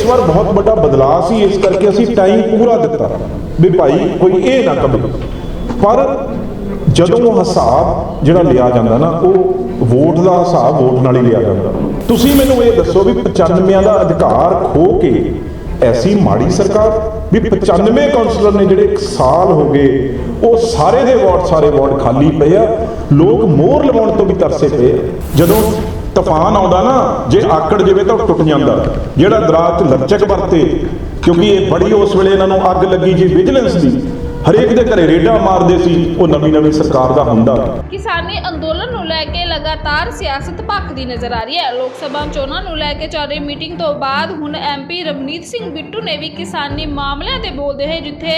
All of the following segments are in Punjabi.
ਇਸ ਵਾਰ ਬਹੁਤ ਵੱਡਾ ਬਦਲਾਅ ਸੀ, ਇਸ ਕਰਕੇ ਅਸੀਂ ਟਾਈਮ ਪੂਰਾ ਦਿੱਤਾ। ਵੀ ਭਾਈ, ਕੋਈ ਇਹ ਨਾ ਕਵੇ। ਪਰ ਜਦੋਂ ਹਿਸਾਬ ਜਿਹੜਾ ਲਿਆ ਜਾਂਦਾ ਨਾ, ਉਹ ਵੋਟ ਦਾ ਹਿਸਾਬ ਵੋਟ ਨਾਲ ਹੀ ਲਿਆ ਜਾਂਦਾ। ਤੁਸੀਂ ਮੈਨੂੰ ਇਹ ਦੱਸੋ ਵੀ 95 ਦਾ ਅਧਿਕਾਰ ਖੋ ਕੇ ਐਸੀ ਮਾੜੀ ਸਰਕਾਰ, ਵੀ 95 ਕਾਉਂਸਲਰ ਨੇ ਜਿਹੜੇ 1 ਸਾਲ ਹੋ ਗਏ, ਉਹ ਸਾਰੇ ਦੇ ਵਾਰਡ, ਸਾਰੇ ਵਾਰਡ ਖਾਲੀ ਪਏ ਆ। ਲੋਕ ਮੋਹਰ ਲਵਾਉਣ ਤੋਂ ਵੀ ਤਰਸੇ ਪਏ ਜਦੋਂ ਤੂਫਾਨ ਆਉਂਦਾ ਨਾ, ਜੇ ਆਕੜ ਜਿਵੇਂ ਤਾਂ ਉਹ ਟੁੱਟ ਜਾਂਦਾ। ਜਿਹੜਾ ਦਰਾਤ ਲਰਚਕ ਵਰਤੇ, ਕਿਉਂਕਿ ਇਹ ਬੜੀ ਉਸ ਵੇਲੇ ਇਹਨਾਂ ਨੂੰ ਅੱਗ ਲੱਗੀ ਜੀ ਵਿਜੀਲੈਂਸ ਦੀ। ਹਰੇਕ ਦੇ ਘਰੇ ਰੇਡਾ ਮਾਰਦੇ ਸੀ, ਉਹ ਨਵੀਂ ਨਵੀਂ ਸਰਕਾਰ ਦਾ ਹੁੰਦਾ। ਕਿਸਾਨੀ ਅੰਦੋਲਨ ਨੂੰ ਲੈ ਕੇ ਲਗਾਤਾਰ ਸਿਆਸਤ ਭਖਦੀ ਨਜ਼ਰ ਆ ਰਹੀ ਹੈ। ਲੋਕ ਸਭਾ ਚੋਣਾਂ ਨੂੰ ਲੈ ਕੇ ਚੱਲ ਰਹੀ ਮੀਟਿੰਗ ਤੋਂ ਬਾਅਦ ਹੁਣ ਐਮਪੀ ਰਵਨੀਤ ਸਿੰਘ ਬਿੱਟੂ ਨੇ ਵੀ ਕਿਸਾਨੀ ਮਾਮਲਿਆਂ ਤੇ ਬੋਲਦੇ ਹੋਏ ਜਿੱਥੇ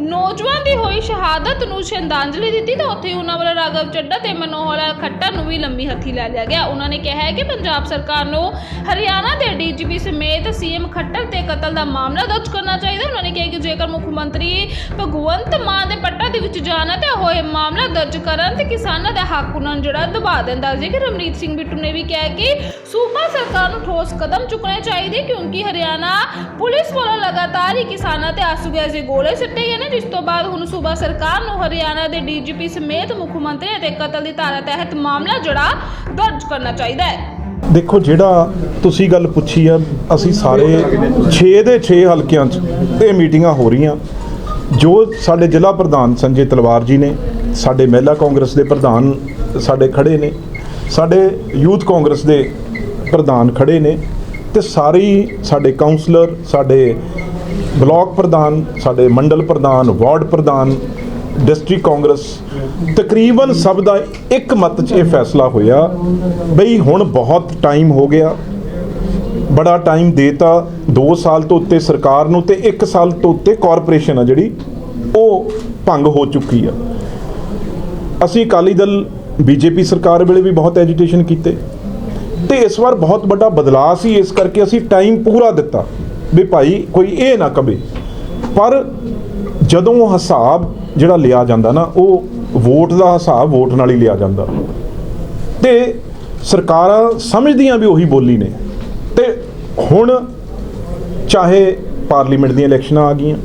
ਨੌਜਵਾਨ ਦੀ ਹੋਈ ਸ਼ਹਾਦਤ ਨੂੰ ਸ਼ਰਧਾਂਜਲੀ ਦਿੱਤੀ, ਤਾਂ ਉੱਥੇ ਉਹਨਾਂ ਵੱਲੋਂ ਰਾਘਵ ਚੱਡਾ ਤੇ ਮਨੋਹਰ ਲਾਲ ਖੱਟਰ ਨੂੰ ਵੀ ਲੰਮੀ ਹੱਥੀ ਲੈ ਲਿਆ ਗਿਆ। ਉਹਨਾਂ ਨੇ ਕਿਹਾ ਹੈ ਕਿ ਪੰਜਾਬ ਸਰਕਾਰ ਨੂੰ ਹਰਿਆਣਾ ਦੇ ਡੀਜੀਪੀ ਸਮੇਤ ਸੀਐਮ ਖੱਟਰ ਤੇ ਕਤਲ ਦਾ ਮਾਮਲਾ ਦਰਜ ਕਰਨਾ ਚਾਹੀਦਾ। ਉਹਨਾਂ ਨੇ ਕਿਹਾ ਕਿ ਜੇਕਰ ਮੁੱਖ ਮੰਤਰੀ ਭਗਵੰਤ ਮਾਨ ਦੇ ਪੱਟਾ ਦੇ ਵਿੱਚ ਜਾਣਾ ਤੇ ਹੋਏ ਮਾਮਲਾ ਦਰਜ ਕਰਨ ਤੇ ਕਿਸਾਨਾਂ ਦਾ ਹੱਕ ਉਹਨਾਂ ਜਿਹੜਾ ਦਬਾ ਦਿੰਦਾ ਜੇਕਰ ਰਮਰੀਤ ਸਿੰਘ ਬਿੱਟੂ ਨੇ ਵੀ ਕਿਹਾ ਕਿ ਸੂਬਾ ਸਰਕਾਰ ਨੂੰ ਠੋਸ ਕਦਮ ਚੁੱਕਣੇ ਚਾਹੀਦੇ ਕਿਉਂਕਿ ਹਰਿਆਣਾ ਪੁਲਿਸ ਵੱਲੋਂ ਲਗਾਤਾਰ ਹੀ ਕਿਸਾਨਾਂ ਤੇ ਆਸੂ ਗੈਸ ਦੇ ਗੋਲੇ ਸਿੱਟੇ ਗਏ ਨੇ, ਜਿਸ ਤੋਂ ਬਾਅਦ ਹੁਣ ਸੂਬਾ ਸਰਕਾਰ ਨੂੰ ਹਰਿਆਣਾ ਦੇ ਡੀਜੀਪੀ ਸਮੇਤ ਮੁੱਖ ਮੰਤਰੀ ਅਤੇ ਕਤਲ ਦੀ ਧਾਰਾ ਤਹਿਤ ਮਾਮਲਾ ਜਿਹੜਾ ਦਰਜ ਕਰਨਾ ਚਾਹੀਦਾ ਹੈ। ਦੇਖੋ, ਜਿਹੜਾ ਤੁਸੀਂ ਗੱਲ ਪੁੱਛੀ ਆ, ਅਸੀਂ ਸਾਰੇ 6 ਦੇ 6 ਹਲਕਿਆਂ 'ਚ ਇਹ ਮੀਟਿੰਗਾਂ ਹੋ ਰਹੀਆਂ। ਜੋ ਸਾਡੇ ਜ਼ਿਲ੍ਹਾ ਪ੍ਰਧਾਨ ਸੰਜੇ ਤਲਵਾਰ ਜੀ ਨੇ, ਸਾਡੇ ਮਹਿਲਾ ਕਾਂਗਰਸ ਦੇ ਪ੍ਰਧਾਨ ਸਾਡੇ ਖੜੇ ਨੇ, ਸਾਡੇ ਯੂਥ ਕਾਂਗਰਸ ਦੇ ਪ੍ਰਧਾਨ ਖੜੇ ਨੇ ਤੇ ਸਾਰੇ ਹੀ ਸਾਡੇ ਕਾਉਂਸਲਰ ਸਾਡੇ ਬਲਾਕ ਪ੍ਰਧਾਨ, ਸਾਡੇ ਮੰਡਲ ਪ੍ਰਧਾਨ, ਵਾਰਡ ਪ੍ਰਧਾਨ, ਡਿਸਟ੍ਰਿਕਟ ਕਾਂਗਰਸ, ਤਕਰੀਬਨ ਸਭ ਦਾ ਇੱਕ ਮਤ 'ਚ ਇਹ ਫੈਸਲਾ ਹੋਇਆ ਬਈ ਹੁਣ ਬਹੁਤ ਟਾਈਮ ਹੋ ਗਿਆ। ਬੜਾ ਟਾਈਮ ਦੇਤਾ 2 ਸਾਲ ਤੋਂ ਉੱਤੇ ਸਰਕਾਰ ਨੂੰ ਤੇ 1 ਸਾਲ ਤੋਂ ਉੱਤੇ ਕਾਰਪੋਰੇਸ਼ਨ ਆ ਜਿਹੜੀ, ਉਹ ਭੰਗ ਹੋ ਚੁੱਕੀ ਆ। ਅਸੀਂ ਅਕਾਲੀ ਦਲ, ਬੀਜੇਪੀ ਸਰਕਾਰ ਵੇਲੇ ਵੀ ਬਹੁਤ ਐਜੀਟੇਸ਼ਨ ਕੀਤੇ। ਤੇ ਇਸ ਵਾਰ ਬਹੁਤ ਵੱਡਾ ਬਦਲਾਅ ਸੀ, ਇਸ ਕਰਕੇ ਅਸੀਂ ਟਾਈਮ ਪੂਰਾ ਦਿੱਤਾ ਵੀ ਭਾਈ ਕੋਈ ਇਹ ਨਾ ਕਵੇ। ਪਰ ਜਦੋਂ ਹਿਸਾਬ ਜਿਹੜਾ ਲਿਆ ਜਾਂਦਾ ਨਾ, ਉਹ ਵੋਟ ਦਾ ਹਿਸਾਬ ਵੋਟ ਨਾਲ ਹੀ ਲਿਆ ਜਾਂਦਾ। ਤੇ ਸਰਕਾਰਾਂ ਸਮਝਦੀਆਂ ਵੀ ਉਹੀ ਬੋਲੀ ਨੇ। ਹੁਣ ਚਾਹੇ ਪਾਰਲੀਮੈਂਟ ਦੀਆਂ ਇਲੈਕਸ਼ਨਾਂ ਆ ਗਈਆਂ,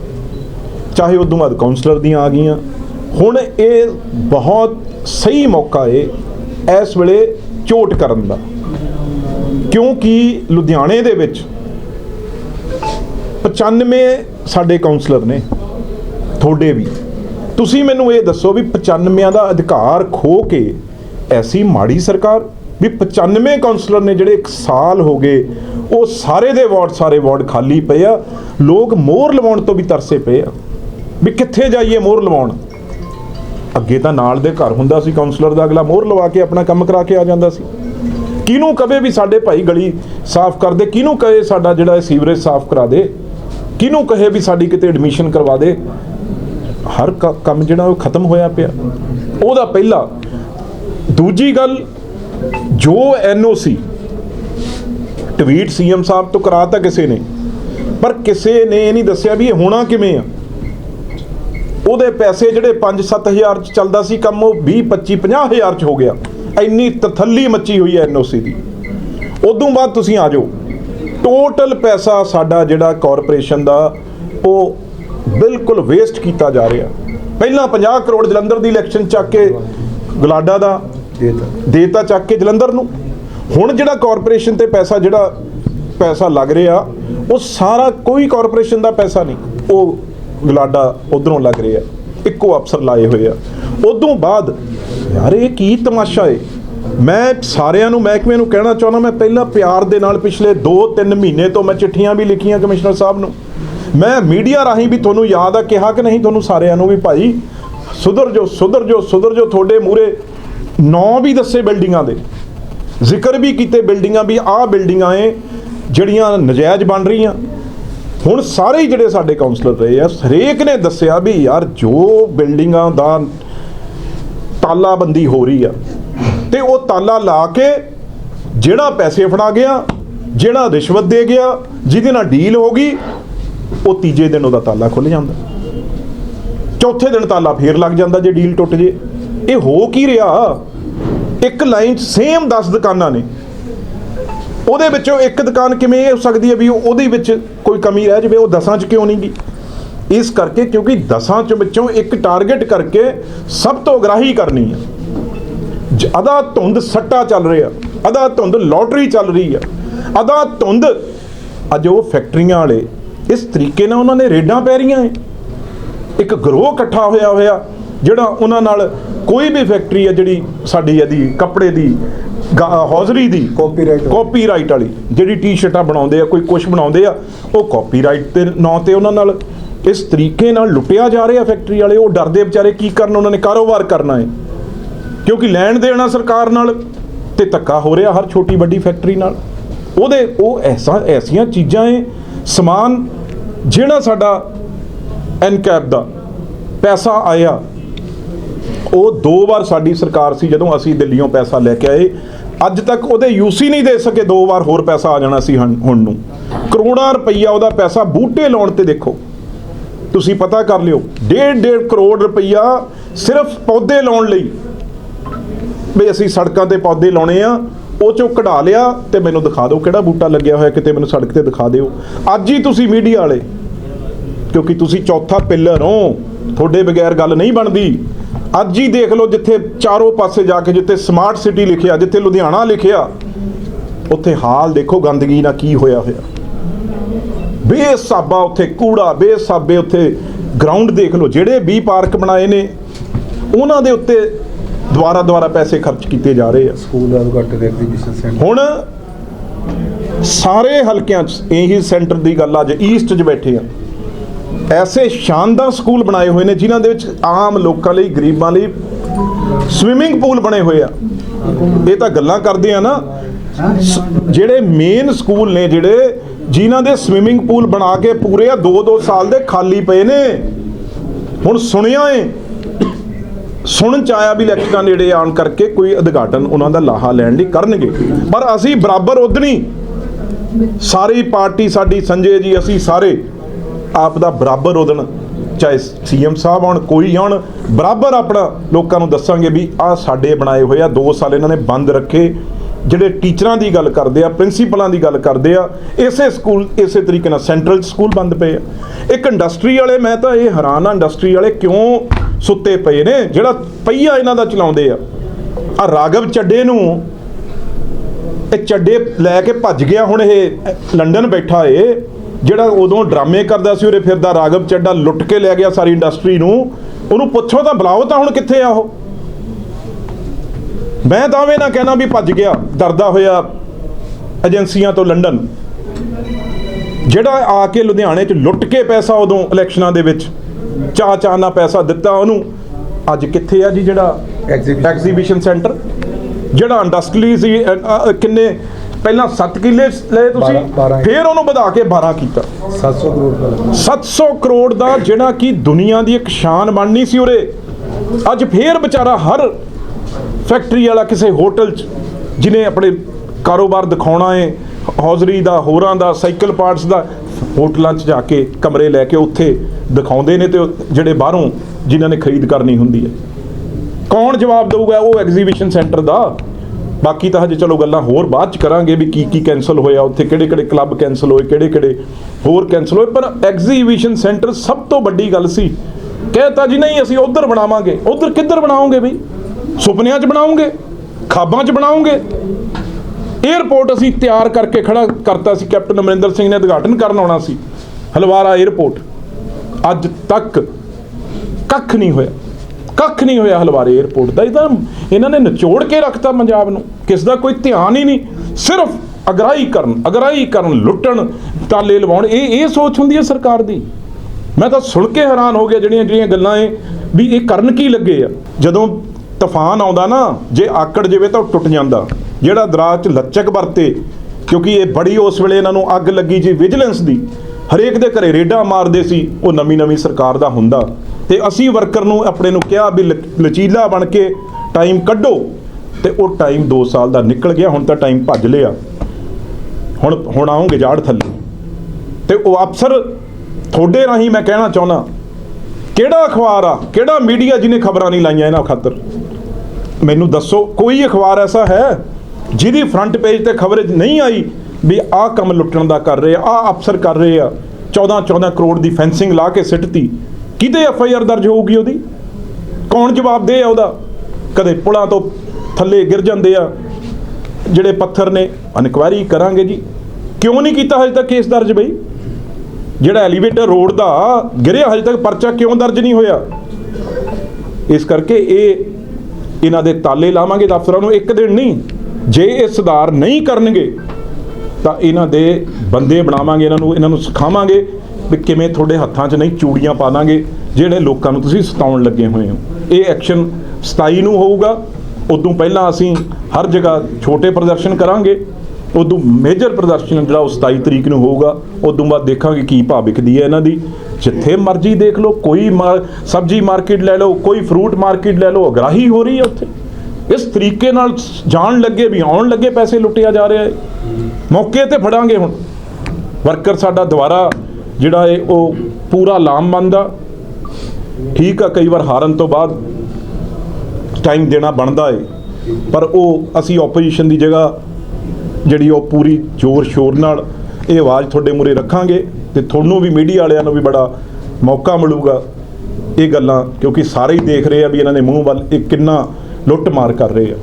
ਚਾਹੇ ਉਦੋਂ ਬਾਅਦ ਕਾਉਂਸਲਰ ਦੀਆਂ ਆ ਗਈਆਂ, ਹੁਣ ਇਹ ਬਹੁਤ ਸਹੀ ਮੌਕਾ ਏ ਇਸ ਵੇਲੇ ਝੋਟ ਕਰਨ ਦਾ। ਕਿਉਂਕਿ ਲੁਧਿਆਣੇ ਦੇ ਵਿੱਚ 95 ਸਾਡੇ ਕਾਉਂਸਲਰ ਨੇ, ਤੁਹਾਡੇ ਵੀ। ਤੁਸੀਂ ਮੈਨੂੰ ਇਹ ਦੱਸੋ ਵੀ 95 ਦਾ ਅਧਿਕਾਰ ਖੋ ਕੇ ਐਸੀ ਮਾੜੀ ਸਰਕਾਰ ਵੀ 95 ਕਾਉਂਸਲਰ ਨੇ ਜਿਹੜੇ 1 ਸਾਲ ਹੋ ਗਏ, ਉਹ ਸਾਰੇ ਦੇ ਵਾਰਡ, ਸਾਰੇ ਵਾਰਡ ਖਾਲੀ ਪਏ ਆ। ਲੋਕ ਮੋਹਰ ਲਵਾਉਣ ਤੋਂ ਵੀ ਤਰਸੇ ਪਏ ਆ। ਵੀ ਕਿੱਥੇ ਜਾਈਏ ਮੋਹਰ ਲਵਾਉਣ? ਅੱਗੇ ਤਾਂ ਨਾਲ ਦੇ ਘਰ ਹੁੰਦਾ ਸੀ ਕਾਉਂਸਲਰ ਦਾ, ਅਗਲਾ ਮੋਹਰ ਲਵਾ ਕੇ ਆਪਣਾ ਕੰਮ ਕਰਾ ਕੇ ਆ ਜਾਂਦਾ ਸੀ। ਕਿਹਨੂੰ ਕਵੇ ਵੀ ਸਾਡੇ ਭਾਈ ਗਲੀ ਸਾਫ਼ ਕਰ ਦੇ, ਕਿਹਨੂੰ ਕਹੇ ਸਾਡਾ ਜਿਹੜਾ ਸੀਵਰੇਜ ਸਾਫ਼ ਕਰਾ ਦੇ? ਕਿਹਨੂੰ ਕਹੇ ਵੀ ਸਾਡੀ ਕਿਤੇ ਐਡਮਿਸ਼ਨ ਕਰਵਾ ਦੇ? ਹਰ ਕ- ਕੰਮ ਜਿਹੜਾ ਉਹ ਖਤਮ ਹੋਇਆ ਪਿਆ। ਉਹਦਾ ਪਹਿਲਾ, ਦੂਜੀ ਗੱਲ ਜੋ ਐਨਓਸੀ ਟਵੀਟ ਸੀਐਮ ਸਾਹਿਬ ਤੋਂ ਕਰਾਤਾ ਕਿਸੇ ਨੇ, ਪਰ ਕਿਸੇ ਨੇ ਇਹ ਨਹੀਂ ਦੱਸਿਆ ਵੀ ਇਹ ਹੋਣਾ ਕਿਵੇਂ ਆ। ਉਹਦੇ ਪੈਸੇ ਜਿਹੜੇ 5-7000 ਚ ਚੱਲਦਾ ਸੀ ਕੰਮ, ਉਹ 20 25 50000 ਚ ਹੋ ਗਿਆ। ਇੰਨੀ ਤਥੱਲੀ ਮੱਚੀ ਹੋਈ ਹੈ ਐਨਓਸੀ ਦੀ। ਉਦੋਂ ਬਾਅਦ ਤੁਸੀਂ ਆ ਜਾਓ। ਟੋਟਲ ਪੈਸਾ ਸਾਡਾ ਜਿਹੜਾ ਕਾਰਪੋਰੇਸ਼ਨ ਦਾ, ਉਹ ਬਿਲਕੁਲ ਵੇਸਟ ਕੀਤਾ ਜਾ ਰਿਹਾ। ਪਹਿਲਾਂ 50 ਕਰੋੜ ਜਲੰਧਰ ਦੀ ਇਲੈਕਸ਼ਨ ਚੱਕ ਕੇ, ਗਲਾਡਾ ਦਾ ਦੇਤਾ। ਦੇਤਾ ਚੱਕ ਕੇ ਜਲੰਧਰ ਨੂੰ। ਹੁਣ ਜਿਹੜਾ ਕਾਰਪੋਰੇਸ਼ਨ ਤੇ ਪੈਸਾ ਜਿਹੜਾ ਪੈਸਾ ਲੱਗ ਰਿਹਾ, ਉਹ ਸਾਰਾ ਕੋਈ ਕਾਰਪੋਰੇਸ਼ਨ ਦਾ ਪੈਸਾ ਨਹੀਂ। ਉਹ ਗਲਾਡਾ ਉਧਰੋਂ ਲੱਗ ਰਿਹਾ। ਇੱਕੋ ਅਫਸਰ ਲਾਏ ਹੋਏ ਆ। ਉਦੋਂ ਬਾਅਦ ਯਾਰ ਇਹ ਕੀ ਤਮਾਸ਼ਾ ਏ? ਮੈਂ ਸਾਰਿਆਂ ਨੂੰ ਮਹਿਕਮੇ ਨੂੰ ਕਹਿਣਾ ਚਾਹੁੰਦਾ, ਮੈਂ ਪਹਿਲਾਂ ਪਿਆਰ ਦੇ ਨਾਲ ਪਿਛਲੇ 2-3 ਮਹੀਨੇ ਤੋਂ ਮੈਂ ਚਿੱਠੀਆਂ ਵੀ ਲਿਖੀਆਂ ਕਮਿਸ਼ਨਰ ਸਾਹਿਬ ਨੂੰ। ਮੈਂ ਮੀਡੀਆ ਰਾਹੀਂ ਵੀ ਤੁਹਾਨੂੰ ਯਾਦ ਆ, ਕਿਹਾ ਕਿ ਨਹੀਂ ਤੁਹਾਨੂੰ ਸਾਰਿਆਂ ਨੂੰ ਵੀ ਭਾਈ, ਸੁਧਰ ਜੋ ਸੁਧਰ ਜੋ ਸੁਧਰ ਜੋ ਤੁਹਾਡੇ ਮੂਰੇ ਨੌ ਵੀ ਦੱਸੇ ਬਿਲਡਿੰਗਾਂ ਦੇ। ਜ਼ਿਕਰ ਵੀ ਕੀਤੇ ਬਿਲਡਿੰਗਾਂ ਵੀ ਆਹ ਬਿਲਡਿੰਗਾਂ ਏ, ਜਿਹੜੀਆਂ ਨਜਾਇਜ਼ ਬਣ ਰਹੀਆਂ। ਹੁਣ ਸਾਰੇ ਜਿਹੜੇ ਸਾਡੇ ਕਾਉਂਸਲਰ ਰਹੇ ਆ, ਹਰੇਕ ਨੇ ਦੱਸਿਆ ਵੀ ਯਾਰ ਜੋ ਬਿਲਡਿੰਗਾਂ ਦਾ ਤਾਲਾਬੰਦੀ ਹੋ ਰਹੀ ਆ, ਤੇ ਉਹ ਤਾਲਾ ਲਾ ਕੇ ਜਿਹੜਾ ਪੈਸੇ ਫੜਾ ਗਿਆ, ਜਿਹੜਾ ਰਿਸ਼ਵਤ ਦੇ ਗਿਆ, ਜਿਹਦੇ ਨਾਲ ਡੀਲ ਹੋ ਗਈ, ਉਹ ਤੀਜੇ ਦਿਨ ਉਹਦਾ ਤਾਲਾ ਖੁੱਲ ਜਾਂਦਾ। ਚੌਥੇ ਦਿਨ ਤਾਲਾ ਫੇਰ ਲੱਗ ਜਾਂਦਾ ਜੇ ਡੀਲ ਟੁੱਟ ਜੇ। ਇਹ ਹੋ ਕੀ ਰਿਹਾ? ਇੱਕ ਲਾਈਨ 'ਚ ਸੇਮ 10 ਦੁਕਾਨਾਂ ਨੇ। ਉਹਦੇ ਵਿੱਚੋਂ ਇੱਕ ਦੁਕਾਨ ਕਿਵੇਂ ਇਹ ਹੋ ਸਕਦੀ ਹੈ ਵੀ ਉਹਦੇ ਵਿੱਚ ਕੋਈ ਕਮੀ ਰਹਿ ਜਾਵੇ, ਉਹ ਦਸਾਂ 'ਚ ਕਿਉਂ ਨਹੀਂ ਗਈ ਇਸ ਕਰਕੇ ਕਿਉਂਕਿ ਦਸਾਂ 'ਚ ਵਿੱਚੋਂ ਇੱਕ ਟਾਰਗੇਟ ਕਰਕੇ ਸਭ ਤੋਂ ਅਗਰਾਹੀ ਕਰਨੀ ਹੈ। ਜ- ਅਦਾ ਧੁੰਦ ਸੱਟਾ ਚੱਲ ਰਿਹਾ ਅਦਾ ਧੁੰਦ ਲੋਟਰੀ ਚੱਲ ਰਹੀ ਆ ਅਦਾ ਧੁੰਦ ਅੱਜ ਉਹ ਫੈਕਟਰੀਆਂ ਵਾਲੇ, ਇਸ ਤਰੀਕੇ ਨਾਲ ਉਹਨਾਂ ਨੇ ਰੇਡਾਂ ਪੈ ਰਹੀਆਂ ਹੈ ਇੱਕ ਗਰੋਹ ਇਕੱਠਾ ਹੋਇਆ ਹੋਇਆ ਜਿਹੜਾ ਉਹਨਾਂ ਨਾਲ ਕੋਈ ਵੀ ਫੈਕਟਰੀ ਹੈ ਜਿਹੜੀ ਸਾਡੀ ਇਹਦੀ ਕੱਪੜੇ ਦੀ ਹੌਜ਼ਰੀ ਦੀ Copyright। ਕਾਪੀਰਾਈਟ ਵਾਲੀ ਜਿਹੜੀ ਟੀ-ਸ਼ਰਟਾਂ ਬਣਾਉਂਦੇ ਆ ਕੋਈ ਕੁਝ ਬਣਾਉਂਦੇ ਆ ਉਹ ਕਾਪੀਰਾਈਟ ਦੇ ਨਾਂ ਤੇ ਉਹਨਾਂ ਨਾਲ ਇਸ ਤਰੀਕੇ ਨਾਲ ਲੁੱਟਿਆ ਜਾ ਰਿਹਾ ਫੈਕਟਰੀ ਵਾਲੇ ਉਹ ਡਰਦੇ ਵਿਚਾਰੇ ਕੀ ਕਰਨ ਉਹਨਾਂ ਨੇ ਕਾਰੋਬਾਰ ਕਰਨਾ ਹੈ ਕਿਉਂਕਿ ਲੈਣ ਦੇਣਾ ਸਰਕਾਰ ਨਾਲ ਤੇ ਧੱਕਾ ਹੋ ਰਿਹਾ ਹਰ ਛੋਟੀ ਵੱਡੀ ਫੈਕਟਰੀ ਨਾਲ ਉਹਦੇ ਉਹ ਐਸਾ ਐਸੀਆਂ ਚੀਜ਼ਾਂ ਏ ਸਮਾਨ ਜਿਹੜਾ ਸਾਡਾ ਐਨਕੈਪ ਦਾ ਪੈਸਾ ਆਇਆ ਉਹ ਦੋ ਵਾਰ ਸਾਡੀ ਸਰਕਾਰ ਸੀ ਜਦੋਂ ਅਸੀਂ ਦਿੱਲੀੋਂ ਪੈਸਾ ਲੈ ਕੇ ਆਏ। ਅੱਜ ਤੱਕ ਉਹਦੇ ਯੂਸੀ ਨਹੀਂ ਦੇ ਸਕੇ ਦੋ ਵਾਰ ਹੋਰ ਪੈਸਾ ਆ ਜਾਣਾ ਸੀ ਹੁਣ ਨੂੰ। ਕਰੋੜਾਂ ਰੁਪਈਆ ਉਹਦਾ ਪੈਸਾ ਬੂਟੇ ਲਾਉਣ ਤੇ ਦੇਖੋ। ਤੁਸੀਂ ਪਤਾ ਕਰ ਲਿਓ, ਡੇਢ ਡੇਢ ਕਰੋੜ ਰੁਪਈਆ ਸਿਰਫ ਪੌਦੇ ਲਾਉਣ ਲਈ। ਵੀ ਅਸੀਂ ਸੜਕਾਂ ਤੇ ਪੌਦੇ ਲਾਉਣੇ ਆ, ਉਹ ਚੋਂ ਕਢਾ ਲਿਆ ਤੇ ਮੈਨੂੰ ਦਿਖਾ ਦਿਓ ਕਿਹੜਾ ਬੂਟਾ ਲੱਗਿਆ ਹੋਇਆ, ਕਿਤੇ ਮੈਨੂੰ ਸੜਕ ਤੇ ਦਿਖਾ ਦਿਓ। ਅੱਜ ਹੀ ਤੁਸੀਂ ਮੀਡੀਆ ਵਾਲੇ, ਕਿਉਂਕਿ ਤੁਸੀਂ ਚੌਥਾ ਪਿੱਲਰ ਹੋ, ਤੁਹਾਡੇ ਬਗੈਰ ਗੱਲ ਨਹੀਂ ਬਣਦੀ। ਅੱਜ ਹੀ ਦੇਖ ਲਓ ਜਿੱਥੇ ਚਾਰੋਂ ਪਾਸੇ ਜਾ ਕੇ ਜਿੱਥੇ ਸਮਾਰਟ ਸਿਟੀ ਲਿਖਿਆ ਜਿੱਥੇ ਲੁਧਿਆਣਾ ਲਿਖਿਆ ਉੱਥੇ ਹਾਲ ਦੇਖੋ ਗੰਦਗੀ ਨਾਲ ਕੀ ਹੋਇਆ ਹੋਇਆ। ਬੇਸਾਬਾ ਉੱਥੇ ਕੂੜਾ ਬੇਸਾਬੇ ਉੱਥੇ ਗਰਾਊਂਡ ਦੇਖ ਲਓ ਜਿਹੜੇ ਵੀ ਪਾਰਕ ਬਣਾਏ ਨੇ ਉਹਨਾਂ ਦੇ ਉੱਤੇ ਦੁਬਾਰਾ ਦੁਬਾਰਾ ਪੈਸੇ ਖਰਚ ਕੀਤੇ ਜਾ ਰਹੇ ਆ। ਸਕੂਲ ਦਾ ਉਦਘਾਟਨ ਦੇ ਐਗਜ਼ੀਬਿਸ਼ਨ ਸੈਂਟਰ ਹੁਣ ਸਾਰੇ ਹਲਕਿਆਂ 'ਚ ਇਹੀ ਸੈਂਟਰ ਦੀ ਗੱਲ ਅੱਜ ਈਸਟ 'ਚ ਬੈਠੇ ਆ। ਐਸੇ ਸ਼ਾਨਦਾਰ ਸਕੂਲ ਬਣਾਏ ਹੋਏ ਨੇ ਜਿਨ੍ਹਾਂ ਦੇ ਵਿੱਚ ਆਮ ਲੋਕਾਂ ਲਈ, ਗਰੀਬਾਂ ਲਈ ਸਵਿਮਿੰਗ ਪੂਲ ਬਣੇ ਹੋਏ ਆ। ਇਹ ਤਾਂ ਗੱਲਾਂ ਕਰਦੇ ਆ ਨਾ। ਜਿਹੜੇ ਮੇਨ ਸਕੂਲ ਨੇ ਜਿਹੜੇ, ਜਿਨ੍ਹਾਂ ਦੇ ਸਵਿਮਿੰਗ ਪੂਲ ਬਣਾ ਕੇ ਪੂਰੇ ਆ 2-2 ਸਾਲ ਦੇ ਖਾਲੀ ਪਏ ਨੇ। ਹੁਣ ਸੁਣਿਆ ਏ। ਸੁਣਨ ਚ ਆਇਆ ਵੀ ਇਲੈਕਸ਼ਨਾਂ ਨੇੜੇ ਆਉਣ ਕਰਕੇ ਕੋਈ ਉਦਘਾਟਨ ਉਹਨਾਂ ਦਾ ਲਾਹਾ ਲੈਣ ਲਈ ਕਰਨਗੇ। ਪਰ ਅਸੀਂ ਬਰਾਬਰ ਉਦਣੀ। ਸਾਰੀ ਪਾਰਟੀ ਸਾਡੀ ਸੰਜੇ ਜੀ, ਅਸੀਂ ਸਾਰੇ ਆਪ ਦਾ ਬਰਾਬਰ ਉਦਣ ਚਾਹੇ ਸੀਐਮ ਸਾਹਿਬ ਆਉਣ, ਕੋਈ ਆਉਣ, ਬਰਾਬਰ ਆਪਣਾ ਲੋਕਾਂ ਨੂੰ ਦੱਸਾਂਗੇ ਵੀ ਆਹ ਸਾਡੇ ਬਣਾਏ ਹੋਏ ਆ 2 ਸਾਲ ਇਹਨਾਂ ਨੇ ਬੰਦ ਰੱਖੇ। ਜਿਹੜੇ ਟੀਚਰਾਂ ਦੀ ਗੱਲ ਕਰਦੇ ਆ, ਪ੍ਰਿੰਸੀਪਲਾਂ ਦੀ ਗੱਲ ਕਰਦੇ ਆ, ਇਸੇ ਸਕੂਲ, ਇਸੇ ਤਰੀਕੇ ਨਾਲ ਸੈਂਟਰਲ ਸਕੂਲ ਬੰਦ ਪਏ ਆ। ਇੱਕ ਇੰਡਸਟਰੀ ਵਾਲੇ, ਮੈਂ ਤਾਂ ਇਹ ਹੈਰਾਨ ਆ, ਇੰਡਸਟਰੀ ਵਾਲੇ ਕਿਉਂ ਸੁੱਤੇ ਪਏ ਨੇ? ਜਿਹੜਾ ਪਈਆ ਇਹਨਾਂ ਦਾ ਚਲਾਉਂਦੇ ਆ। ਆ ਰਾਗਵ ਚੱਡੇ ਨੂੰ, ਇਹ ਚੱਡੇ ਲੈ ਕੇ ਭੱਜ ਗਿਆ ਹੁਣ ਇਹ, ਲੰਡਨ ਬੈਠਾ ਏ। ਜਿਹੜਾ ਉਦੋਂ ਡਰਾਮੇ ਕਰਦਾ ਸੀ ਉਰੇ ਫਿਰਦਾ ਰਾਗਵ ਚੱਡਾ ਲੁੱਟ ਕੇ ਲੈ ਗਿਆ ਸਾਰੀ ਇੰਡਸਟਰੀ ਨੂੰ ਉਹਨੂੰ ਪੁੱਛੋ ਤਾਂ ਬੁਲਾਓ ਤਾਂ ਹੁਣ ਕਿੱਥੇ ਆ ਉਹ? ਮੈਂ ਦਾਅਵੇ ਨਾ ਕਹਿਣਾ ਵੀ ਭੱਜ ਗਿਆ ਡਰਦਾ ਹੋਇਆ ਏਜੰਸੀਆਂ ਤੋਂ ਲੰਡਨ। ਜਿਹੜਾ ਆ ਕੇ ਲੁਧਿਆਣੇ 'ਚ ਲੁੱਟ ਕੇ ਪੈਸਾ ਉਦੋਂ ਇਲੈਕਸ਼ਨਾਂ ਦੇ ਵਿੱਚ ਚਾ ਚਾ ਨਾ ਪੈਸਾ ਦਿੱਤਾ ਉਹਨੂੰ। ਅੱਜ ਕਿੱਥੇ ਆ ਜੀ ਜਿਹੜਾ. ਐਗਜ਼ੀਬਿਸ਼ਨ ਸੈਂਟਰ ਜਿਹੜਾ ਇੰਡਸਟਰੀ ਸੀ ਕਿੰਨੇ ਪਹਿਲਾਂ 7 ਕਿੱਲੇ ਲਏ ਤੁਸੀਂ। ਫਿਰ ਉਹਨੂੰ ਵਧਾ ਕੇ 12 ਕੀਤਾ। 700 ਕਰੋੜ ਦਾ। ਲੱਗਾ 700 ਕਰੋੜ ਦਾ ਜਿਹੜਾ ਕਿ ਦੁਨੀਆ ਦੀ ਇੱਕ ਸ਼ਾਨ ਬਣਨੀ ਸੀ ਉਰੇ। ਅੱਜ ਫੇਰ ਵਿਚਾਰਾ ਹਰ ਫੈਕਟਰੀ ਵਾਲਾ ਕਿਸੇ ਹੋਟਲ 'ਚ ਜਿਹਨੇ ਆਪਣੇ ਕਾਰੋਬਾਰ ਦਿਖਾਉਣਾ ਹੈ ਹੌਜ਼ਰੀ ਦਾ ਹੋਰਾਂ ਦਾ ਸਾਈਕਲ ਪਾਰਟਸ ਦਾ ਹੋਟਲਾਂ 'ਚ ਜਾ ਕੇ ਕਮਰੇ ਲੈ ਕੇ ਉੱਥੇ ਦਿਖਾਉਂਦੇ ਨੇ ਤੇ ਜਿਹੜੇ ਬਾਹਰੋਂ ਜਿਨ੍ਹਾਂ ਨੇ ਖਰੀਦ ਕਰਨੀ ਹੁੰਦੀ ਹੈ। ਕੌਣ ਜਵਾਬ ਦਊਗਾ ਉਹ ਐਗਜ਼ੀਬਿਸ਼ਨ ਸੈਂਟਰ ਦਾ? ਬਾਕੀ ਤਾਂ ਹਜੇ ਚਲੋ ਗੱਲਾਂ ਹੋਰ ਬਾਅਦ ਚ ਕਰਾਂਗੇ ਵੀ ਕੀ ਕੀ ਕੈਨਸਲ ਹੋਇਆ, ਉੱਥੇ ਕਿਹੜੇ ਕਿਹੜੇ ਕਲੱਬ ਕੈਨਸਲ ਹੋਏ, ਕਿਹੜੇ ਕਿਹੜੇ ਹੋਰ ਕੈਨਸਲ ਹੋਏ, ਪਰ ਐਗਜ਼ੀਬਿਸ਼ਨ ਸੈਂਟਰ ਸਭ ਤੋਂ ਵੱਡੀ ਗੱਲ ਸੀ, ਕਹਿਤਾ ਜੀ ਨਹੀਂ ਅਸੀਂ ਉਧਰ ਬਣਾਵਾਂਗੇ, ਉਧਰ ਕਿੱਧਰ ਬਣਾਓਗੇ ਬਈ? ਸੁਪਨਿਆਂ 'ਚ ਬਣਾਉਂਗੇ ਖਾਬਾਂ 'ਚ ਬਣਾਉਂਗੇ 에ਅਰਪੋਰਟ ਅਸੀਂ ਤਿਆਰ ਕਰਕੇ ਖੜਾ ਕਰਤਾ ਸੀ ਕੈਪਟਨ ਅਮਰਿੰਦਰ ਸਿੰਘ ਨੇ ਉਦਘਾਟਨ ਕਰਨ ਆਉਣਾ ਸੀ, ਹਲਵਾਰਾ 에ਅਰਪੋਰਟ ਅੱਜ ਤੱਕ ਕੱਖ ਨਹੀਂ ਹੋਇਆ। ਕੱਖ ਨਹੀਂ ਹੋਇਆ ਹਲਵਾਰੇ 에ਅਰਪੋਰਟ ਦਾ। ਇਹਦਾ ਇਹਨਾਂ ਨੇ ਨਿਚੋੜ ਕੇ ਰੱਖਤਾ ਪੰਜਾਬ ਨੂੰ। ਕਿਸ ਦਾ ਕੋਈ ਧਿਆਨ ਹੀ ਨਹੀਂ। ਸਿਰਫ ਅਗਰਾਈ ਕਰਨ ਅਗਰਾਈ ਕਰਨ, ਲੁੱਟਣ, ਤਾਲੇ ਲਵਾਉਣ। ਇਹ ਇਹ ਸੋਚ ਹੁੰਦੀ ਹੈ ਸਰਕਾਰ ਦੀ। ਮੈਂ ਤਾਂ ਸੁਣ ਕੇ ਹੈਰਾਨ ਹੋ ਗਿਆ ਜਿਹੜੀਆਂ ਜਿਹੜੀਆਂ ਗੱਲਾਂ ਏ ਵੀ ਇਹ ਕਰਨ ਕੀ ਲੱਗੇ ਆ? ਜਦੋਂ ਤੂਫਾਨ ਆਉਂਦਾ ਨਾ, ਜੇ ਆਕੜ ਜਾਵੇ ਤਾਂ ਉਹ ਟੁੱਟ ਜਾਂਦਾ। ਜਿਹੜਾ ਦਰਾਜ ਚ ਲੱਚਕ ਵਰਤੇ, ਕਿਉਂਕਿ ਇਹ ਬੜੀ ਉਸ ਵੇਲੇ ਇਹਨਾਂ ਨੂੰ ਅੱਗ ਲੱਗੀ ਜੀ ਵਿਜੀਲੈਂਸ ਦੀ। ਹਰੇਕ ਦੇ ਘਰੇ ਰੇਡਾਂ ਮਾਰਦੇ ਸੀ, ਉਹ ਨਵੀਂ ਨਵੀਂ ਸਰਕਾਰ ਦਾ ਹੁੰਦਾ। ਤੇ ਅਸੀਂ ਵਰਕਰ ਨੂੰ ਆਪਣੇ ਨੂੰ ਕਿਹਾ ਵੀ ਲਚੀਲਾ ਬਣ ਕੇ ਟਾਈਮ ਕੱਢੋ। ਤੇ ਉਹ ਟਾਈਮ 2 ਸਾਲ ਦਾ ਨਿਕਲ ਗਿਆ, ਹੁਣ ਤਾਂ ਟਾਈਮ ਭੱਜ ਲਿਆ। ਹੁਣ ਹੁਣ ਆਉਂਗੇ ਜਾੜ ਥੱਲੇ। ਤੇ ਉਹ ਅਫਸਰ ਤੁਹਾਡੇ ਰਾਹੀਂ ਮੈਂ ਕਹਿਣਾ ਚਾਹੁੰਦਾ, ਕਿਹੜਾ ਅਖਬਾਰ ਆ? ਕਿਹੜਾ ਮੀਡੀਆ ਜਿਹਨੇ ਖਬਰਾਂ ਨਹੀਂ ਲਾਈਆਂ ਇਹਨਾਂ ਖਾਤਰ? ਮੈਨੂੰ ਦੱਸੋ, ਕੋਈ ਅਖਬਾਰ ਐਸਾ ਹੈ ਜਿਹਦੀ ਫਰੰਟ ਪੇਜ ਤੇ ਖਬਰ ਨਹੀਂ ਆਈ? ਵੀ ਆਹ ਕੰਮ ਲੁੱਟਣ ਦਾ ਕਰ ਰਹੇ ਆ, ਆਹ ਅਫਸਰ ਕਰ ਰਹੇ ਆ। 14 14 ਕਰੋੜ ਦੀ ਫੈਂਸਿੰਗ ਲਾ ਕੇ ਸਿੱਟਤੀ। ਕਿਤੇ ਐਫ ਆਈ ਆਰ ਦਰਜ ਹੋਊਗੀ ਉਹਦੀ? ਕੌਣ ਜਵਾਬ ਦੇ ਆ ਉਹਦਾ? ਕਦੇ ਪੁਲਾਂ ਤੋਂ ਥੱਲੇ ਗਿਰ ਜਾਂਦੇ ਆ ਜਿਹੜੇ ਪੱਥਰ ਨੇ? ਇਨਕੁਆਇਰੀ ਕਰਾਂਗੇ ਜੀ। ਕਿਉਂ ਨਹੀਂ ਕੀਤਾ ਹਜੇ ਤੱਕ ਕੇਸ ਦਰਜ ਬਈ? ਜਿਹੜਾ ਐਲੀਵੇਟਰ ਰੋਡ ਦਾ ਗਿਰਿਆ ਹਜੇ ਤੱਕ ਪਰਚਾ ਕਿਉਂ ਦਰਜ ਨਹੀਂ ਹੋਇਆ? ਇਸ ਕਰਕੇ ਇਹ ਇਹਨਾਂ ਦੇ ਤਾਲੇ ਲਾਵਾਂਗੇ ਦਫ਼ਤਰਾਂ ਨੂੰ ਇੱਕ ਦਿਨ ਨਹੀਂ। ਜੇ ਇਹ ਸੁਧਾਰ ਨਹੀਂ ਕਰਨਗੇ ਤਾਂ ਇਹਨਾਂ ਦੇ ਬੰਦੇ ਬਣਾਵਾਂਗੇ, ਇਹਨਾਂ ਨੂੰ ਇਹਨਾਂ ਨੂੰ ਸਿਖਾਵਾਂਗੇ ਵੀ ਕਿਵੇਂ ਤੁਹਾਡੇ ਹੱਥਾਂ 'ਚ ਨਹੀਂ ਚੂੜੀਆਂ ਪਾ ਦਾਂਗੇ ਜਿਹੜੇ ਲੋਕਾਂ ਨੂੰ ਤੁਸੀਂ ਸਤਾਉਣ ਲੱਗੇ ਹੋਏ ਹੋ। ਇਹ ਐਕਸ਼ਨ 27 ਨੂੰ ਹੋਊਗਾ। ਉਦੋਂ ਪਹਿਲਾਂ ਅਸੀਂ ਹਰ ਜਗ੍ਹਾ ਛੋਟੇ ਪ੍ਰਦਰਸ਼ਨ ਕਰਾਂਗੇ। ਉਦੋਂ ਮੇਜਰ ਪ੍ਰਦਰਸ਼ਨ ਜਿਹੜਾ ਉਹ 27 ਤਰੀਕ ਨੂੰ ਹੋਊਗਾ। ਉਦੋਂ ਬਾਅਦ ਦੇਖਾਂਗੇ ਕੀ ਭਾਅ ਵਿਕਦੀ ਹੈ ਇਹਨਾਂ ਦੀ। ਜਿੱਥੇ ਮਰਜ਼ੀ ਦੇਖ ਲਓ, ਕੋਈ ਮਾਰ- ਸਬਜ਼ੀ ਮਾਰਕੀਟ ਲੈ ਲਓ, ਕੋਈ ਫਰੂਟ ਮਾਰਕੀਟ ਲੈ ਲਓ, ਅਗਰਾਹੀ ਹੋ ਰਹੀ ਹੈ ਉੱਥੇ। ਇਸ ਤਰੀਕੇ ਨਾਲ ਜਾਣ ਲੱਗੇ ਵੀ ਆਉਣ ਲੱਗੇ ਪੈਸੇ ਲੁੱਟਿਆ ਜਾ ਰਿਹਾ ਹੈ। ਮੌਕੇ ਤੇ ਫੜਾਂਗੇ ਹੁਣ। ਵਰਕਰ ਸਾਡਾ ਦੁਬਾਰਾ ਜਿਹੜਾ ਹੈ ਉਹ ਪੂਰਾ ਲਾਮਬੰਦ ਆ। ਠੀਕ ਆ, ਕਈ ਵਾਰ ਹਾਰਨ ਤੋਂ ਬਾਅਦ ਟਾਈਮ ਦੇਣਾ ਬਣਦਾ ਏ। ਪਰ ਉਹ ਅਸੀਂ ਆਪੋਜੀਸ਼ਨ ਦੀ ਜਗ੍ਹਾ ਜਿਹੜੀ ਉਹ ਪੂਰੀ ਜ਼ੋਰ ਸ਼ੋਰ ਨਾਲ ਇਹ ਆਵਾਜ਼ ਤੁਹਾਡੇ ਮੂਰੇ ਰੱਖਾਂਗੇ ਤੇ ਤੁਹਾਨੂੰ ਵੀ ਮੀਡੀਆ ਵਾਲਿਆਂ ਨੂੰ ਵੀ ਬੜਾ ਮੌਕਾ ਮਿਲੂਗਾ ਇਹ ਗੱਲਾਂ, ਕਿਉਂਕਿ ਸਾਰੇ ਹੀ ਦੇਖ ਰਹੇ ਆ ਵੀ ਇਹਨਾਂ ਦੇ ਮੂੰਹ ਵੱਲ ਇਹ ਕਿੰਨਾ ਲੁੱਟਮਾਰ ਕਰ ਰਹੇ ਆ।